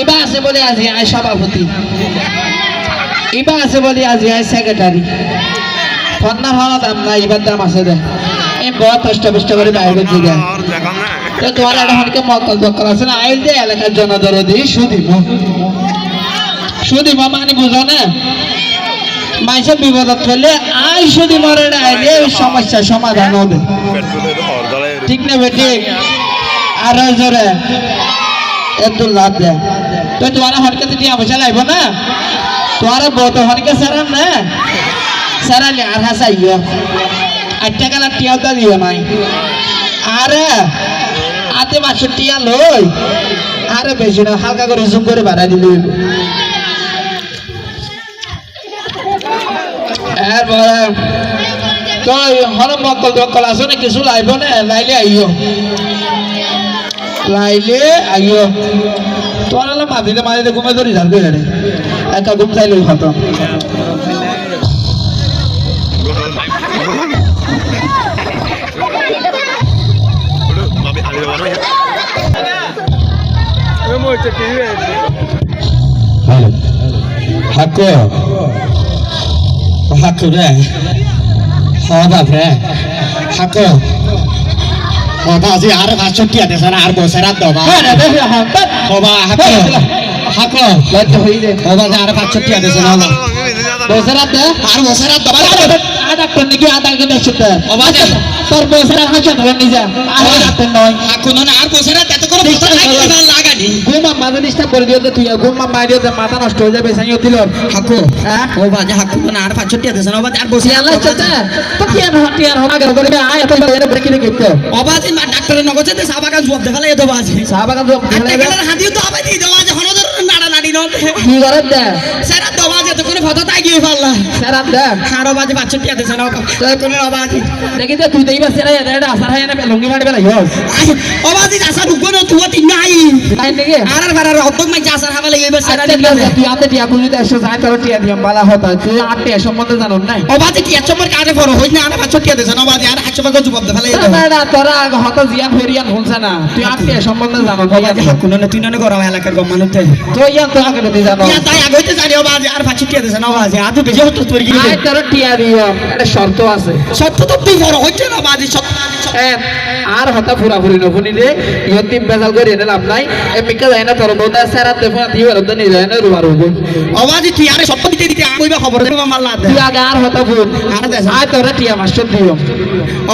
এবার আছে বলে আজি আয় সভাপতি। এবার আছে বলে আজি আয় সেক্রেটারি ফন্নার হওয়া দাম না এবার দাম আছে দে। এই বড় কষ্ট কষ্ট করে বাইরে দিকে। তো তোমার একটা হনকে মক্কল দক্কল আছে না, আইল দিয়ে এলাকার জনদরদি সুদিম সুদিম মানে বুঝো না। মাইসে বিপদত ফেলে আই সুদি মরে আইলে ওই সমস্যার সমাধান হবে। ঠিক না বেটি? আর জোরে। একটু লাভ দেয়। তো তোমার হনকে তো টিয়া পয়সা লাগবো না? তোমার বউতো হনকে সারান না? সারালে আর হাসাইও। আর টাকা না টিয়াও তো দিও নাই। আরে, আতে মাসের টিয়া লই। আরে বেশি না, হালকা করে জুম করে বাড়াই দিলি। তো হর মকল দকল আছে না, কিছু লাইব না? লাইলে আইও। লাইলে আইও। তোর হলে মাটিতে মাটিতে ঘুমে ধরি যাবে রে একা ঘুম চাইলে খতম হাকো। হাকো রে। হবা রে। হাকো। কথা আছে আর পাঁচশো টিয়া দেশ আর বসের দবা হ্যাঁ হবা হাকো হাকো লজ্জা হই দে হবা আর টিয়া দেশ না হবা বসরাত আর বসের দবা আধা টন নাকি আধা কিলো সুতা অবাধে। তোর বসরা হাসা ধরে নিজা। আর রাতে নয়। হাকো না আর বসের এত করে বসে লাগানি। ঘুমা মাঝে ডিস্টার্ব করে দিও তুই ঘুমা মারিও তো মাথা নষ্ট হয়ে যাবে সাইও দিল হাকো হ্যাঁ? হবা যে হাকো না আর পাঁচশো টিয়া দেশ না হবা আর বসে সিয়ালা চাচা তো? কি আর হটি আর হনা করে আয় এত বড় ব্রেকি রে গিয়ে অবাজে ডাক্তারের নগজে সাবাগান জবাব দেখালে এত বাজে। তো আর টেকালের হাতিও তো আবাই দিয়ে দেওয়া যে হনদর দে। সেরা তো কোনো ফটো তাই গিয়ে পারলা। সারাত দে। আর বাজে পাঁচশো টিয়া দেশ না তো কোনো অবাজে দেখি তো তুই দেই বাসে রে এটা আসার হয় না লঙ্গি মারি বেলা ইয়স অবাজে আসা ঢুকবো তুই তিন নাই। তাই নাকি? আর আর বারার অদ্দক মাই আসা হাবা লাগে এবার সেরা আচ্ছা তুই আতে টিয়া কুলি তো এসে যায় টিয়া দিয়াম বালা হতা। তুই আটে সম্বন্ধে জানো অবাজে টিয়া বড় হই না আর পাঁচশো টিয়া দেশ না অবাজে আর একশো টাকা জবাব দেখালে এত না তোরা হতা জিয়ান ফেরিয়ান শুনছে না। তুই আটে সম্বন্ধে জানো অবাজে হাকুন না তুই না গরম এলাকার গম মানুষ তাই তো ইয়ান তো আগে তুই জানো ইয়া তাই আগে হইতে জানি অবাজে আর টিয়া দেশ না অবাজে। আজ বেশি হতো তোর টিয়া এটা শর্ত আছে। সত্য তো তুই বড় হচ্ছে না আর হতা ফুরা ফুরি নফুনি রে ইহত তিন বেজাল করে এনে লাভ নাই। এ মিকা যায় না তোর বোধ সেরাত দেখো না দিয়ে রদ নি যায় না রুবার রুব অবাজে তুই আরে সত্য দিতে দিতে কইবা খবর দেবা মাল্লা তুই আগে আর হতা ফুর। আর দেশ আয় তোরা টিয়া মাস্টার দিও।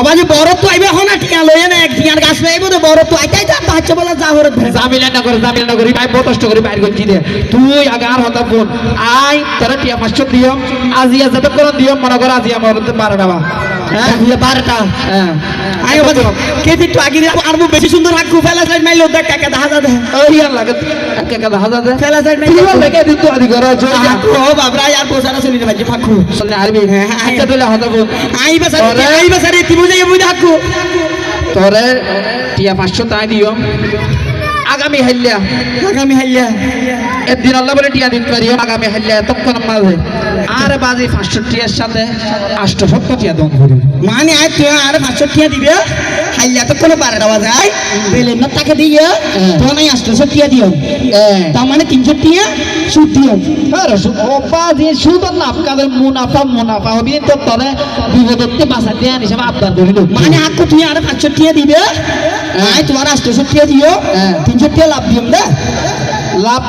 অবাজে বড় তো আইবে হনা টিয়া লয়ে না এক টিয়ার গাছ লয়ে আইবো তো বড় তো আইতাই তা বাচ্চা বলা যা হরে জামিলা না করে জামিলা না করি ভাই বতষ্ট করে বাইর করছি দে। তুই আগে আর হতা ফুর আয় তোরা টিয়া মাস্টার দিও আজিয়া যাতে করে দিও মনে কর আজিয়া মরতে পারে না বা হ্যাঁ? বারোটা হ্যাঁ। আই অবাজে কে দিত আগে আর বেশি সুন্দর হাকু ফেলা সাইড মাইলো দেখ কাকা দেখা যা দে ওই আর লাগে? একা একা দেখা যাবে ফেলা সাইড তুই মাইলো। লেগে দিত আদি ও বাবরা আর শুনি রে ভাই ফাকু। শুনে আরবি আচ্ছা তুই হতা আই বাসারে ওরে। আই বাসারে কি বুঝাই বুঝা হাকু তোরে টিয়া পাঁচশো তাই দিও আগামী হাইলিয়া আগামী হাইয়া একদিন আল্লাহ বলে টিয়া দিন পারি আগামী হাইলিয়া তখন মাঝে আর বাজি পাঁচশো টিয়ার সাথে আষ্ট সত্তর টিয়া দম করি। মানে আয় তুই আর পাঁচশো টিয়া দিবে? হাইয়া তো কোনো বারোটা বাজায় বেলে না তাকে দিয়ে তো নাই আটশো টিয়া দিও তার মানে তিনশো টিয়া সুদ দিও লাভ কাদের? মুনাফা মুনাফা হবি তো তলে বিপদত্তে বাসা দিয়ে আনিস আবদার ধরিল মানে হাকু তুই আর পাঁচশো টিয়া দিবে আয় তোমার টিয়া দিও। তিনশো টিয়া লাভ দিও না। লাভ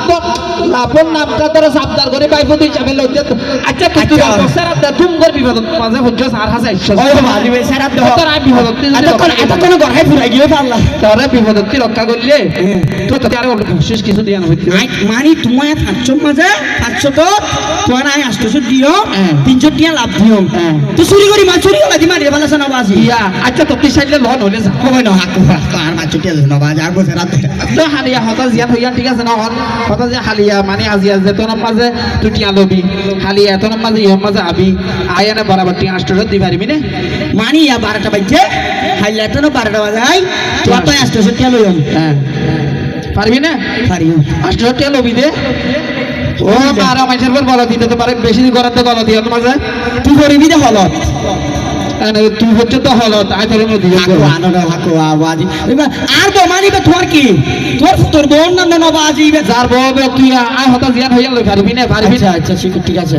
লাভর নামটা তোরা সাবধান করে বাইবো তুই যাবে লজ্জা তো আচ্ছা। তুই তুই আচ্ছা। বছর তুম কর বিপদত মাঝে হচ্ছে আর হাসা ইচ্ছা ওই ভালি ভাই স্যার আপ তোরা বিপদত্তে এতক্ষণ এতক্ষণ গড়াই ফুরাই গিয়ে পারলা তোরা বিপদত্তি রক্ষা করলে তো তোকে আর বিশেষ কিছু দিয়ে হইতে আই মানে তোমার পাঁচশো মাঝে পাঁচশো তো তোমার আই আটশো দিও। তিনশো টিয়া লাভ দিও হ্যাঁ। চুরি করি মাছ চুরি করা দিমা রে ভালো বাজি ইয়া আচ্ছা তো তুই চাইলে লন হলে যা কবে না হাকু আর পাঁচশো টিয়া শোনা বাজি আর বসে রাত তো হতা হইয়া ঠিক আছে না হতা যে হালিয়া মানে আজি আজ যে তোর মাঝে তুই টিয়া লবি হালিয়া তোর মাঝে ইহর মাঝে আবি আয়ানে বরাবর টিয়া আষ্টর দি পারিবি না মানে ইয়া বারোটা বাজছে হাইলা তো বারোটা বাজাই তোমার তো আটশো টিয়া লইম হ্যাঁ। পারবি না? পারিও আষ্টর টিয়া লবি দে। ও মারা মাইসের পর বলা দিতে তো পারে বেশি দিন করাতে গলা দিয়ে তোমার তুই করবি দে হলত তুই হচ্ছে তো হলো তাই আনন্দ আওয়াজি। আর তো মানিবে তোর কি? তোর তোর বোন না না বাজি যার বউ তুই আয় হতা জিয়ান হইয়া লই পারবি না পারবি আচ্ছা আচ্ছা ঠিক আছে।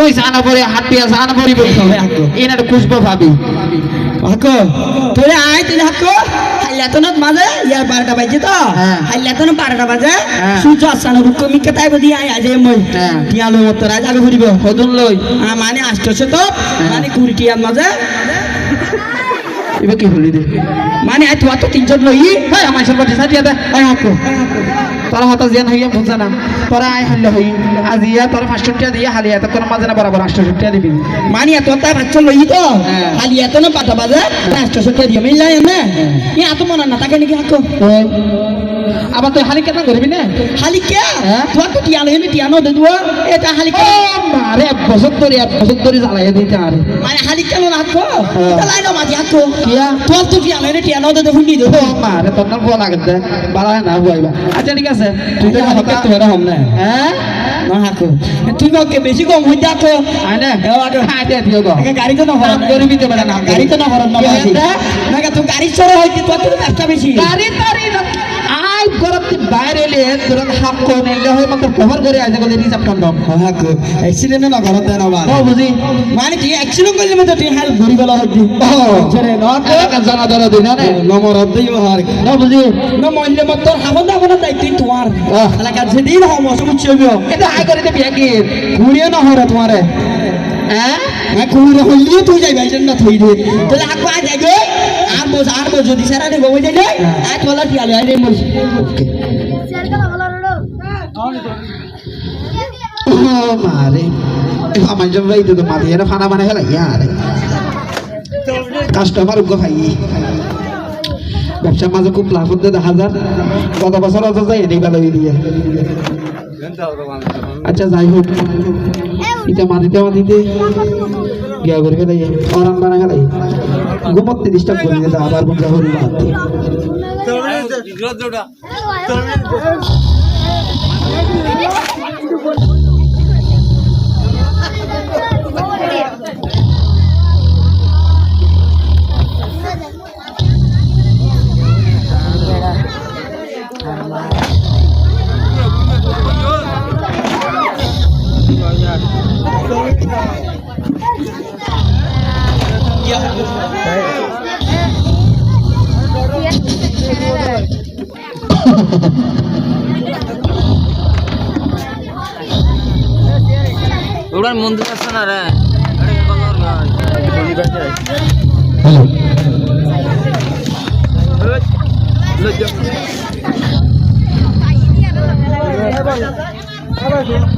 ওই সানা পরে হাত দিয়া সানা পরি বলছো এনা খুশবো ভাবি। হাকো। তোরে আয় তুই হাকো। হাইলাতনত মাঝে ইয়ার বারোটা বাজে তো। হাইলাতন বারোটা বাজে। সূর্য আসানো রুক্ষ মিকে তাই বদি আয় আজ মই। টিয়ালো মত রাজ আগে ঘুরিব হদুন লই আ, মানে আসতেছে তো মানে কুড়ি টিয়ার মাঝে মানে তোমার তো তিনজন লই হ্যাঁ আমার সব বাড়ি সাজিয়া দে আয় হাকো তোর হতা জিয়ান হইয়া বুঝা না। তোরা আয় হইলে হই আজ ইয়া তোর পাঁচশো টাকা দিয়ে হালি এত কোনো মাঝে না বরাবর আষ্ট টাকা দিবি। মানে এত তাই বাচ্চা লই তো হালি খালি এত না পাতা বাজে আষ্ট টিয়া দিয়ে মিলাই এনে ই এত মনে না তাকে নাকি হাকো? আবার তুই হালি কেন করবি না? খালি কে হ্যাঁ? তোমার তো টিয়া লই টিয়া নো দে দুয়া। এটা খালি কে আরে এক বছর ধরে এক বছর ধরে জ্বালাই দিতে আরে। মানে হালি কেন হাকো হ্যাঁ। মাঝে কিয়া? তোমার তো টিয়া লই টিয়া নো দে দে হুন্ডি দে। মারে তোর না বলা লাগতে বালা না বুয়াইবা। আচ্ছা ঠিক আছে। তুই তো হালি হালকা কেন হম না। হ্যাঁ? না হাকো। তুই ওকে বেশি কম হই দেখো আনে হ্যাঁ, আগে। খাই দে দিও গো। গাড়ি তো না হরন গরিবি তো বেড়া না গাড়ি তো না হরন না কি না তুই গাড়ি চড়ে হইতি তোর তো ব্যবসা বেশি। গাড়ি তারি না। গরত বাইরে এলে গরত হাফ কোন এলে হয় মাত্র কভার করে আইছে গলে রিজার্ভ কন্ডম হাকো অ্যাক্সিডেন্ট না করত না বা ও বুঝি। মানে তুই অ্যাক্সিডেন্ট করলে মতো তুই হাল ঘুরি গলা হইতি চরে না এলাকা জানা ধরা দিন না। নম্বর অদ্দই হার না বুঝি। না মইলে মত তোর হাবন না বনা দায়িত্ব তোমার। আহ। যেদিন হম অসুবিধা এটা আই করে দেবি একই ঘুরিয়ে না হরে তোমারে। হ্যাঁ? হ্যাঁ কুড়ি হইলে তুই যাইবি আইছেন না থই দে তাহলে আকু আজ যাইবে? আর বস আর বস যদি সারা দে বই যাইলে আজ তোলা টিয়ালে আইলে মস ও মারে আমার জন্য এই তো মাথা এরা ফানা বানা হেলা ইয়ারে কাস্টমার গো ভাই। ব্যবসার মাঝে খুব লাভ হতে দেখা যান গত বছর অত যাই এনে গেল দিয়ে আচ্ছা যাই হোক। এটা মাটিতে মাটিতে গিয়া করে ফেলাই অরান বানা ফেলাই ঘুমতে ডিস্টার্ব করে দিতে আবার যা হরি মারতে ওটার মন্দির আছে না রে আরে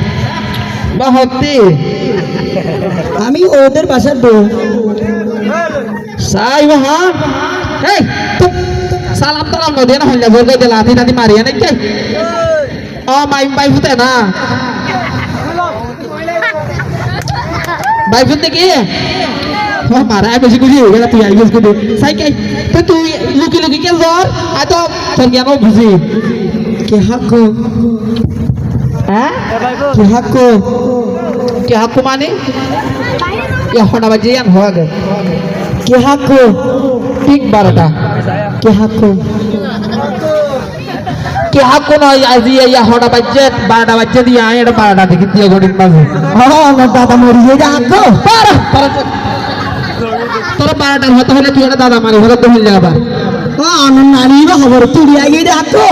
বা হত্তি আমি ওদের বাসার বউ। সাই সালাম তালাম নদী, না হইলা বলকে দে লাথি লাথি মারিয়া নাই কে? ও মাই বাই ফুতে না। বাই ফুতে কি মারা, বেশি খুশি হয়ে গেল তুই আইগেস করে সাই কে? তো তুই লুকি লুকি কে জ্বর? আই তো, তোর জ্ঞান বুঝি। কে হাকো হ্যাঁ? কে হাকো কে হাকু মানে? হনা বাজে ইয়ান হওয়া গে কে হাকো ঠিক বারোটা। কে হাকো কে হাকু নয় আজি ইয়া হনা বাজে বারোটা বাজে দিয়ে আয় এটা বারোটা থেকে দিয়ে গড়ির মাঝে। হ্যাঁ দাদা মরি যে হাকো বারো বারো তোরা বারোটার হতে হলে তুই এটা দাদা মারি হলে তো হইলে আবার হ্যাঁ আমার খবর তুই আগে দে হাকো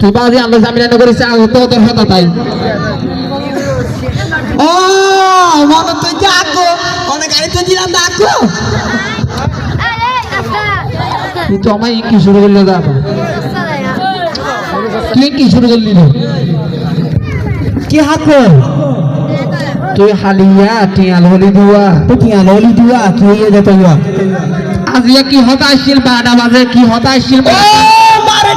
তুই বাজি আমি রান্না করিস আগে তো তোর তাই ও মনে তো যে হাকো অনেক গাড়ি তো দিলাম হাকো তুই তো আমায় কি শুরু করলে, দাদা? তুই কি শুরু করলি? কি হাকো তুই হালিয়া, টিয়াল হলি দুয়া। তো টিয়া ললি দুয়া হয়ে যেত আজিয়া কি হতা আসছিল বারোটা বাজে কি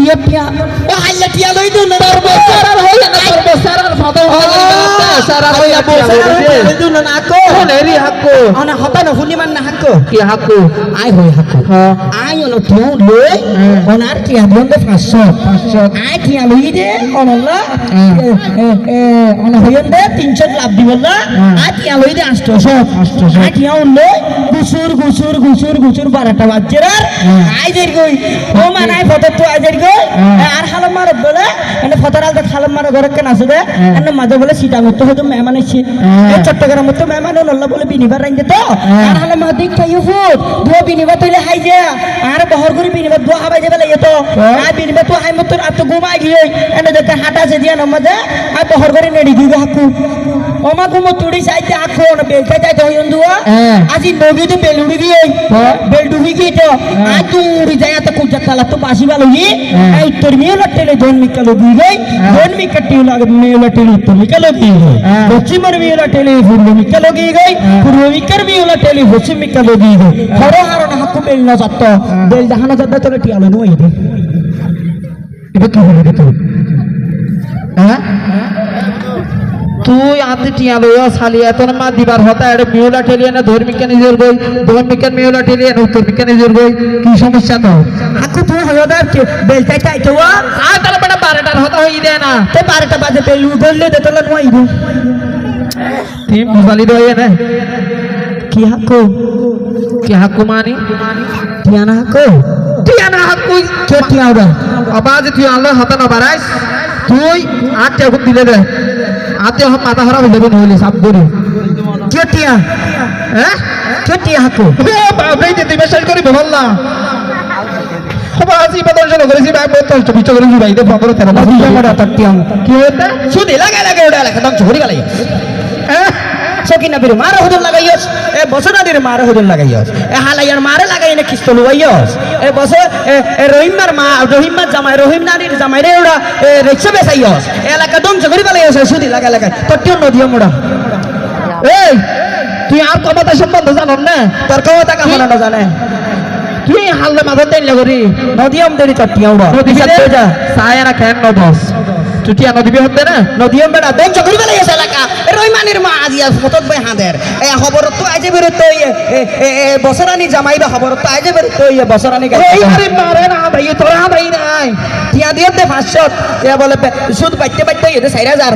টিয়া ও হাইলা টিয়া লই দু না সারার হইয়া না তোর সারার ফাদর হইয়া সারার হইয়া লই দু না হাকো কোনেরি হাক্কু? অনা হতা না হুনি মান না হাকো কি হাক্কু? আই হই হাকো আই অন টিয়া লই। অনার টিয়া দে 500 500 আই টিয়া লই দে অনলা অন হইন দে 300 লাভ দিবলা আই টিয়া লই দে 800 800 আই টিয়া লই। গুসুর গুসুর গুসুর গুসুর 12টা বাজছে আর আই দের গই ও মানাই তো আই দের গই আর হালাম মার বলে এনে ফটোর আলতে হালাম মার ঘরে কেন দে এনে মাঝে বলে সিটা হয়তো মেহমান চট্টগ্রাম মতো মেহমান নল্লা বলে বিনিবার রাইন্দে তো আর হালাম মা দেখ খাইও ফুট দুয়া বিনিবার তৈলে হাই যা। আর বহর করে বিনিবার দুয়া হাবাই যাবে লাগে তো আর বিনিবার তো হাই মতো আর তো ঘুমাই গিয়ে এনে দেখতে হাঁটা আছে দিয়া নমাজে আর বহর করে নেড়ি গিয়ে হাকু। ওমা ঘুমো তুড়ি চাইতে হাকু বেলতে চাইতে হইন দুয়া। আজি নবী তো বেলুড়ি গিয়ে বেল ডুবি গিয়ে তো আর তুড়ি যায় এত কুজা তালা তো বাসি ভালো গিয়ে এই তোর মেয়ে লটেলে ধন মিকা লগি গই ধন মিকা টিউ লাগে মেয়ে লটেলে উত্তর মিকা লগি গই পশ্চিমের মেয়ে লটেলে পূর্ব মিকা লগি গই পূর্ব মিকার মেয়ে লটেলে পশ্চিম মিকা লগি গই হর হারণ হাকু বেল না যাত বেল দেখানো যাত তোর টিয়ালো নই দে এটা কি বলে দে তুই হ্যাঁ তুই আতে টিয়া লইয়া সালি এত মা দিবার হতা এড়ে মিউলা ঠেলিয়ে না ধর্মিকা নিজের গই ধর্মিকা মিউলা ঠেলিয়ে না উত্তরমিকা নিজের গই কি সমস্যা তো হাকু তুই হয়দার বেল চাই চাই তো আর তার বেটা বারোটার হতা হই দেয় না। তে বারোটা বাজে বেল উগলে দে তোলা নই দে। তুই মুসালি দইয়ে না কি হাকু? কি হাক্কু মানি? টিয়ানা হাকু? টিয়া না হাক্কু কে টিয়াওদা আবাজ তুই আল্লাহ হতা না বাড়াইস। তুই আট টেবুল দিলে দে। আতে হম মাথা খারাপ হয়ে যাবে নহলে সাপ ধরে কেটিয়া হ্যাঁ কেটিয়া হাকু বাবাই যে তুমি মেসেজ করি বল না বাজি চলো করেছি ভাই বলতো তো বিচ করেছি ভাই তো বাবর তেরো টিয়ামাটা তার টিয়াম কি হতে সুদি লাগে লাগাই ওটা লাগা দম ঝরি গালাই সকিনা বিরু মারে হুদুন লাগাইয়স এ বছর আদির মারে হুদুন লাগাইয়স এ হালাইয়ার মারে লাগাই না কিস্তল লুয়াইয়স এ বছর এ রহিমার মা রহিমার জামাই রহিম নারীর জামাই রে ওরা রিক্সা বেসাইয়স এলাকা দম ঝরি গালাইয়স সুদি লাগাই লাগাই তোর টিও মোড়া এই তুই আর কমাতা সম্বন্ধ জানো না? তোর টাকা হলো না জানে তুই হালদে মাথা দেন লাগরি নদিয়াম দেরি তোর টিয়া ওরা নদী যা। সায়রা নবস তুই আর নদী হতে না? নদিয়াম ঝরি গালাইয়স এলাকা এ মা আজি ফটক বাই হাঁদের। এ খবর তো আইজে বেরে তো এ এ বছরানি জামাই বা খবর তো আইজে বেরে তো এ বছরানি এই আরে মারে না ভাই তোরা ভাই নাই। টিয়া দিয়ে দে পাঁচশো টিয়া বলে সুদ বাইতে বাইতে এতে চার হাজার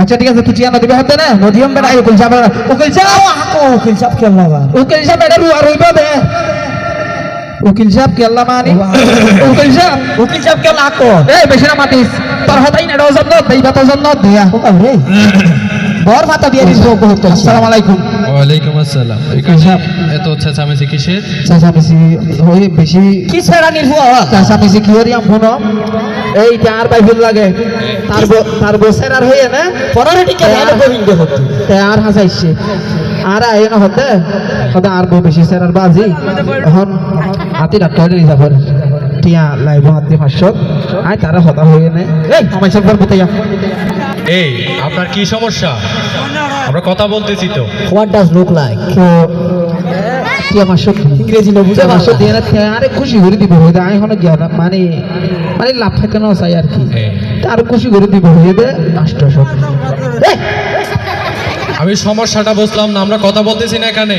আচ্ছা ঠিক আছে তুই টিয়া নদী হতে না? নদীম বেড়া উকিল যাব উকিল হাকো উকিল সাহেব খেল না বা উকিল সাহেব এটা রুয়া রইব দে উকিল সাহেব কেল্লা মানি উকিল সাহেব উকিল সাহেব খেল হাকো এই বেশি না মাতিস হতাই না দিয়া বর বহুত আসসালামু আলাইকুম। ওয়ালাইকুম আসসালাম। এত চেঁচামেচি কিসের? বেশি কি হরি এই তার লাগে। তার ব- তার বসের আর হইয়ে না? পরারে টিকে ভালো গোবিন্দ হতো? তে আর হাসাইছে। আর আয় না হতে? হতে আর বেশি স্যার আর বাজি। এখন হাতি ডাক্তার টিয়া লাইভ হাতি পাঁচশো আয় তারা হতা হয়ে নেই এই আমার এই আপনার কি সমস্যা? আমরা কথা বলতেছি তো। হোয়াট ডাজ লুক লাইক ইংরেজি না বুঝে পাঁচশো দিয়ে না আরে খুশি করে দিব। আয় এখন গিয়া না মানে মানে লাভ থাকে না চাই আর কি। আর খুশি করে দিব হয়ে দে আমি সমস্যাটা বুঝলাম না আমরা কথা বলতেছি না এখানে।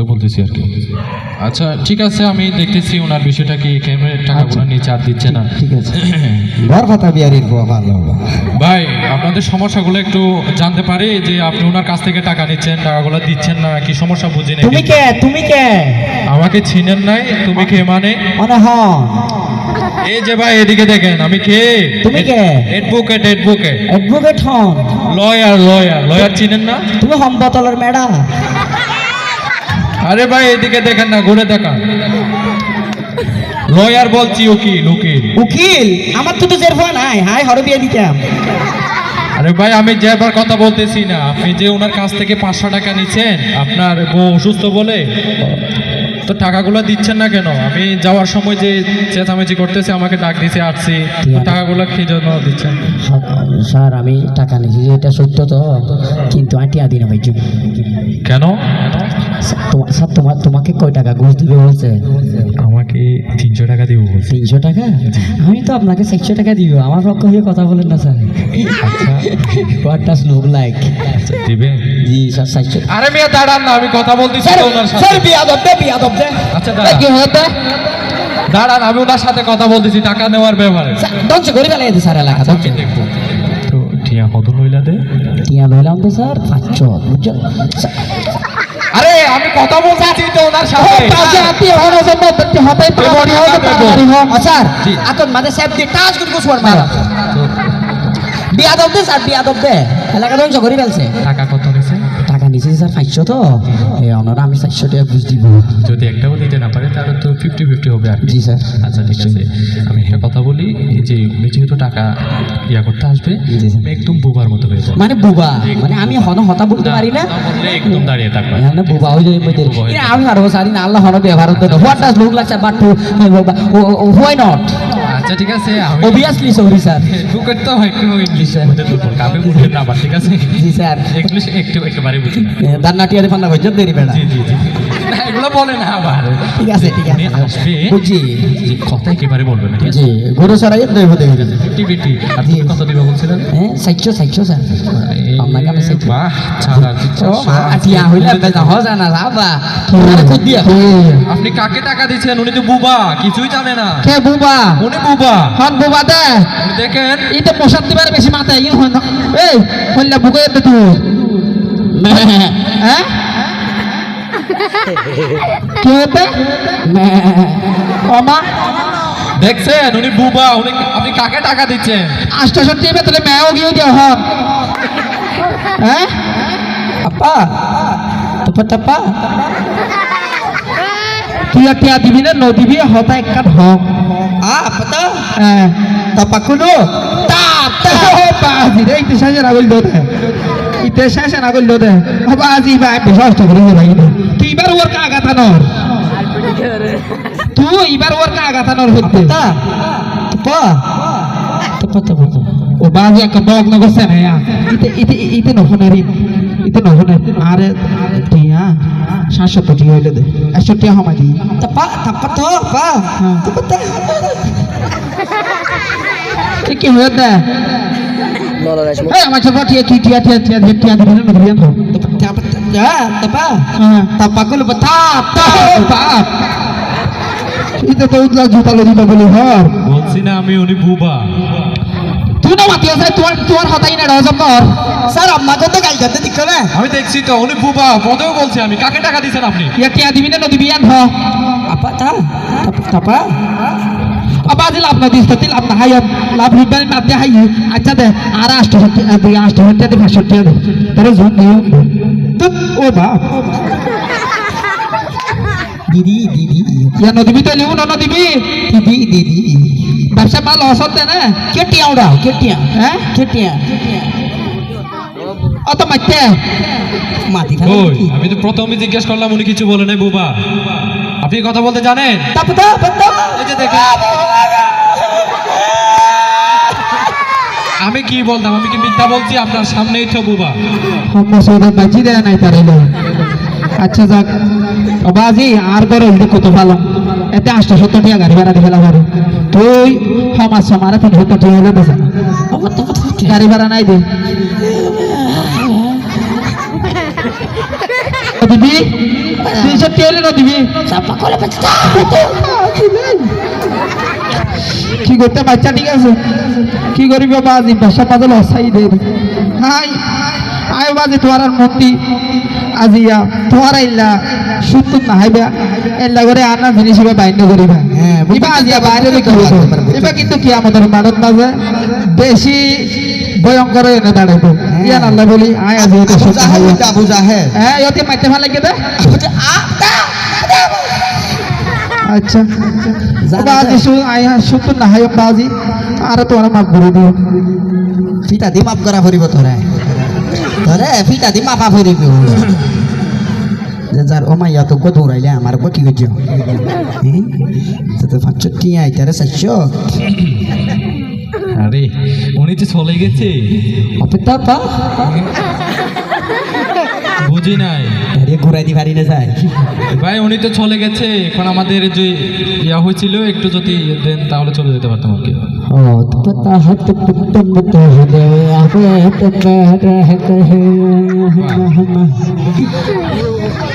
এটা বলতেছি আর কি। আচ্ছা ঠিক আছে আমি দেখতেছি ওনার বিষয়টা কি ক্যামেরার টাকাগুলো নিয়ে চার দিচ্ছে না। ঠিক আছে। ঘর ভালো ভাই আপনাদের সমস্যাগুলো একটু জানতে পারি যে আপনি ওনার কাছ থেকে টাকা নিচ্ছেন টাকাগুলো দিচ্ছেন না কি সমস্যা বুঝি না তুমি কে? তুমি কে? আমাকে চিনেন নাই তুমি কে মানে? মানে হ্যাঁ এই যে ভাই এদিকে দেখেন আমি কে? তুমি কে? অ্যাডভোকেট অ্যাডভোকেট অ্যাডভোকেট হন। লয়ার লয়ার লয়ার চিনেন না? তুমি হম্বতলের ম্যাডা আরে ভাই এদিকে দেখেন না ঘুরে দেখা লয়ার বলছি উকিল উকিল। উকিল? আমার তো তো জের ভয় নাই। হাই হরে বিয়ে দিতাম। আরে ভাই আমি যেবার কথা বলতেছি না আপনি যে ওনার কাছ থেকে পাঁচশো টাকা নিচ্ছেন আপনার বউ অসুস্থ বলে তো টাকাগুলো দিচ্ছেন না কেন? আমি যাওয়ার সময় যে চেঁচামেচি করতেছে আমাকে ডাক দিছে আসছি টাকাগুলো কি জন্য দিচ্ছেন? স্যার আমি টাকা নিয়েছি যে এটা সত্য তো কিন্তু আটি আদি না ভাই কেন? স্যার তোমার তোমাকে কয় টাকা ঘুষ দিবে বলছে? আমাকে তিনশো টাকা দিব তিনশো টাকা? আমি তো আপনাকে চারশো টাকা দিব। আমার পক্ষ হয়ে কথা বলেন না স্যার। আচ্ছা। হোয়াট ডাজ লুক লাইক দিবেন জি স্যার চারশো। আরে মেয়ে দাঁড়ান না আমি কথা বলতেছি তো ওনার সাথে। স্যার বিয়াদব দে বিয়াদব দে। আচ্ছা দাঁড়ান। কি হতে দাঁড়ান আমি ওনার সাথে কথা বলতেছি টাকা নেওয়ার ব্যাপারে। ধ্বংস করে ফেলাই স্যার এলাকা ধ্বংস। দেখব তো টিয়া কত লইলা দে? টিয়া লইলাম তো স্যার পাঁচশো বুঝছ? আমি কথা বলতেছি তো ওনার সাথে। স্যার। এখন মাঝে সাহেব দিয়ে টাচ করে কুসুয়ার মারা। বিয়াদব দে স্যার বিয়াদব দে। এলাকা ধ্বংস করে ফেলছে। টাকা কত নিছে? টাকা নিয়েছি স্যার পাঁচশো তো। এ ওনারা আমি চারশো টাকা বুঝ দিব। যদি একটাও দিতে না পারে তাহলে তো ফিফটি ফিফটি হবে আর। জি স্যার। আচ্ছা ঠিক আছে। আমি একটা বলি যে যেহেতু টাকা ইয়া করতে আসবে একদম বুবার মতো হয়ে যাবে। মানে বুবা মানে আমি হন হতা বলতে পারি না। একদম দাঁড়িয়ে থাকবে। মানে বুবা হয়ে যাবে বুবা হয়ে আমি আর স্যার না আল্লাহ হন ব্যবহার করতে what does look like but why not আচ্ছা ঠিক আছে আমি অবভিয়াসলি সরি স্যার বুকের তো একটু মধ্যে দুর্বল কাউকে বুঝেন না আবার ঠিক আছে? জি স্যার। ইংলিশ একটু একেবারে বুঝি না। দান্নাটিয়ারে ফান্না বজ্জত দেরি বেড়া। জি জি জি। এগুলো বলে না আবার। ঠিক আছে ঠিক আছে। আসবে বুঝছি। জি, কথা একেবারে বলবে না জি গরু সরাই আপনি কত দিবে বলছিলেন? হ্যাঁ সাইছো সাইছো স্যার। বাহ ছাড়া ও আটিয়া হইলে কই দিয়া। আপনি কাকে টাকা দিচ্ছেন উনি তো বুবা কিছুই জানে না। কে বুবা? উনি বুবা। হন বুবা দে। দেখেন। এই তো প্রসাদ দিবার বেশি মাথা ইয়ে হন এই বুকে দে তুই হ্যাঁ? কি হতে ওমা দেখছেন উনি বুবা উনি আপনি কাকে টাকা দিচ্ছেন? আষ্ট সত্যি ভেতরে মেয়েও গিয়ে দেওয়া হন হ্যাঁ? আপা। তপা তপা তুই টিয়া দিবি না নদিবি হতা একাত হক আ পতা হ্যাঁ তপা কুলো তাপ তাপ বাজি রে ইতে সাজে না গইল দে ইতে সাজে না গইল দে বাজি ভাই বিশ্বাস তো করে ভাই তুই এবার ওর কা গাতা নর তুই এবার ওর কা গাতা নর হতে? তা তপা তপা তপা ও বাজি এক বক না গছে না ইতে ইতে ইতে নহনে রি ইতে নহনে আরে টিয়া টিয়া হইলে দে। একশো টিয়া হমা দি তপা তপা তো পা তপা তা। কি হয়ে দে এই আমার ছোট টিয়া কি টিয়া টিয়া টিয়া টিয়া টিয়া দিবি না দিবি না তপা তপা তপা তপা। গুলো তাপ তাপ তাপ তো উতলা জুতা লদি বলি হর বলছি না আমি উনি বুবা। তুই না মাতি আছে? তোর তোর হতাই না রজব কর স্যার আমাকে তো গাল করতে দিছ না? আমি দেখছি তো উনি বুবা পদেও বলছি আমি। কাকে টাকা দিচ্ছেন আপনি? ইয়া টিয়া দিবি না নদিবি আন হ আপা তা তাপা আপা আজি লাভ না দিস তো লাভ না হাই লাভ হিবানি না দে হাই আচ্ছা দে আর আষ্ট সত্যি দে আষ্ট সত্যি দে ভাষ সত্যি দে তোরে জুন দিও। তো ও বাপ দিদি দিদি ইয়া। নদিবি তো লিও না নদিবি দিদি দিদি ব্যবসা মাল অসত না? কে টিয়া উড়াও কে টিয়া হ্যাঁ? কে টিয়া অত মাইতে। মাটি ওই আমি তো প্রথমে জিজ্ঞেস করলাম উনি কিছু বলে নাই বুবা। আপনি কথা বলতে জানেন? এই যে দেখেন। আমি কি বলতাম? আমি কি মিথ্যা বলছি? আপনার সামনেই তো বুবা। বাজি দেয় নাই তার এলো। আচ্ছা যাক। বাজি আর বড় কত ভালো। এতে আষ্ট সত্তর টাকা গাড়ি ভাড়া দিয়ে পারে তুই সমাজ তিন সত্তর টাকা হলে বেচা গাড়ি ভাড়া নাই দে। দিবি? তিনশো টিয়ারে না দিবি। কি করতে বাচ্চা, ঠিক আছে? কি করিব বাজি? বাসা পাদল অসাই দে। হাই, আয় বাজি, তোমার মন্দি আজিয়া তোমার আইলা। সুত না হাইবা করে আনা জিনিস এবার বাইন্য করিবা হ্যাঁ, ইবা পারছি, বাইরে কি পারছি, কিন্তু কি আমাদের মানত মাঝে বেশি ভয়ঙ্কর এনে দাঁড়াইব। ইয়ান আল্লাহ বলি আয় আজি এটা সুত হাইবা আবু জাহেল হ্যাঁ ইয়তে মাইতে ভালো লাগে দে। আচ্ছা। বাজি। সু আয় সুত না হাই বাজি আর তোমার মাপ করে দিও। ফিটা দি মাপ করা ফুরিব তোরা তোরে ফিটা দি মাপা ফুরিব যে যার ও মাইয়া তো উড়াইলে আমার কো কি করছ তো পাঁচশো টিয়া আইতারে চারশো আরে উনি তো চলে গেছে। অপেক্ষা পা বুঝি নাই। আরে ঘুরাই দি পারি না যায়। ভাই উনি তো চলে গেছে। এখন আমাদের যে ইয়া হয়েছিল একটু যদি দেন তাহলে চলে যেতে পারতাম আর কি। ও তো পতা হাত পুত্তম মত হদে আপে হাত হাত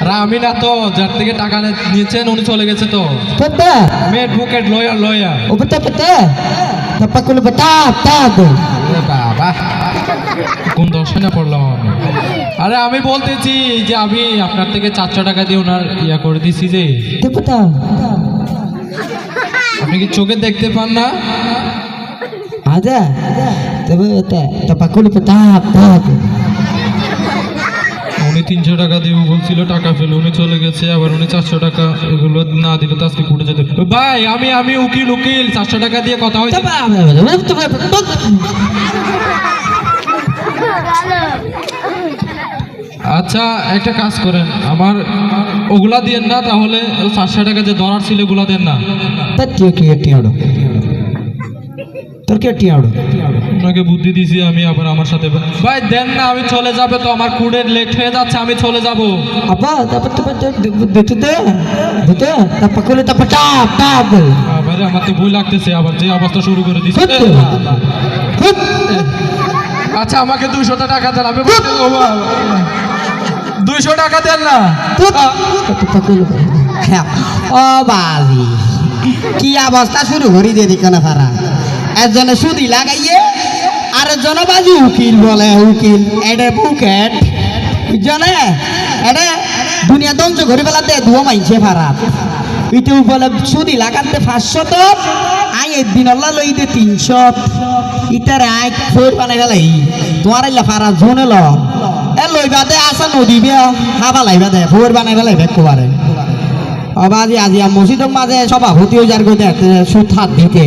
আর আমি না তো যার থেকে টাকা নিয়েছেন উনি চলে গেছে তো। পতা আমি অ্যাডভোকেট লয়ার লয়ার। ও পতা পতা তাদ বাবা কোন দর্শনে পড়লাম আমি? আরে আমি বলতেছি যে আমি আপনার থেকে চারশো টাকা দিয়ে ওনার ইয়া করে দিছি যে। পতা আপনি কি চোখে দেখতে পান না? আদা তবে তে তাপাকুল পতা তাদ উনি তিনশো টাকা দিয়ে বলছিল টাকা পেলে উনি চলে গেছে আবার উনি চারশো টাকা এগুলো না দিলে তো আজকে কুটে যেতে ভাই আমি আমি উকিল উকিল চারশো টাকা দিয়ে কথা হয়েছে আচ্ছা একটা কাজ করেন আমার ওগুলা দেন না তাহলে চারশো টাকা যে ধরার ছিল ওগুলা দেন না তোর কে টিয়াড়ো? আপনাকে বুদ্ধি দিছি আমি আবার আমার সাথে ভাই দেন না আমি চলে যাবে তো আমার কুড়ের লেট হয়ে যাচ্ছে আমি চলে যাব। dapat dapat itu deh itu dapat kulit dapat tap tap ভাই আমার তো ভুল লাগতেছে আবার যে অবস্থা শুরু করে দিচ্ছে আচ্ছা আমাকে দুইশো টাকা দেন আমি দুইশো টাকা দেন না। ও বাজি কি অবস্থা শুরু করি দিয়ে দিক না সারা। একজনে সুদি লাগাইয়ে আর একজনে বাজি উকিল বলে, উকিল এটা বুকেট। বুঝছনে? এটা দুনিয়া ধ্বংস করে ফেলা দে ধুয়ো মাইছে ফারাত ইটু বলে সুদি লাগাতে পাঁচশো তো আই একদিন আল্লাহ লই দে তিনশো ইটারে আই ফোর বানাই ফেলাই। তোমার আইলা ফারা জোনে ল। এ লইবা দে আসা নদী বে হাবা লাইবা দে, ফোর বানাই ফেলাই বেক কোবারে। অবাজি আজি মসজিদের মাঝে সভাপতি যার গই সুদ হাত দিতে।